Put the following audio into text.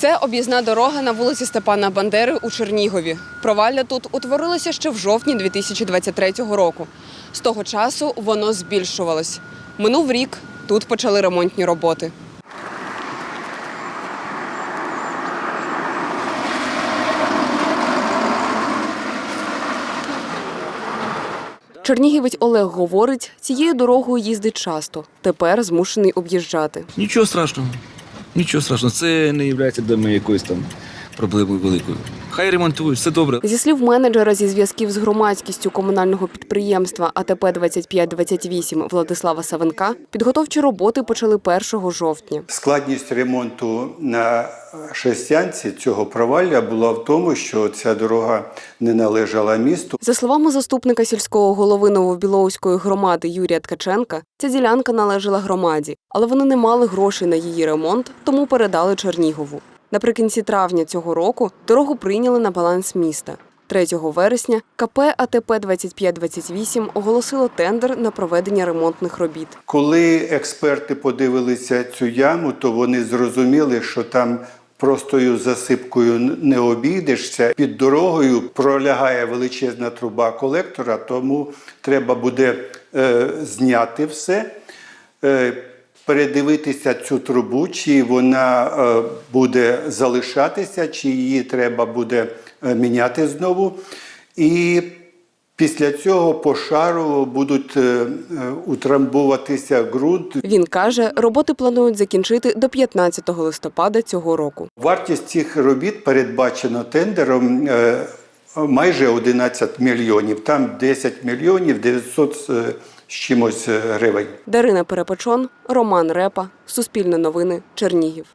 Це об'їзна дорога на вулиці Степана Бандери у Чернігові. Провалля тут утворилося ще в жовтні 2023 року. З того часу воно збільшувалось. Минув рік, тут почали ремонтні роботи. Чернігівець Олег говорить, цією дорогою їздить часто. Тепер змушений об'їжджати. Нічого страшного. Нічого страшного. Це не є для мене якоюсь там проблемою великою. Хай ремонтують, все добре. Зі слів менеджера зі зв'язків з громадськістю комунального підприємства АТП 2528 Владислава Савенка, підготовчі роботи почали 1 жовтня. Складність ремонту на шестянці цього провалля була в тому, що ця дорога не належала місту. За словами заступника сільського голови Новобілоуської громади Юрія Ткаченка, ця ділянка належала громаді, але вони не мали грошей на її ремонт, тому передали Чернігову. Наприкінці травня цього року дорогу прийняли на баланс міста. 3 вересня КП АТП 2528 оголосило тендер на проведення ремонтних робіт. Коли експерти подивилися цю яму, то вони зрозуміли, що там простою засипкою не обійдешся. Під дорогою пролягає величезна труба колектора, тому треба буде е, зняти все. Е, Передивитися цю трубу, чи вона е, буде залишатися, чи її треба буде е, міняти знову. І після цього пошарово будуть е, е, ґрунт. Він каже, роботи планують закінчити до 15 листопада цього року. Вартість цих робіт передбачено тендером майже 11 мільйонів. Там 10 мільйонів 900 з е, чимось е, гривень. Дарина Перепечон, Роман Репа, Суспільне новини, Чернігів.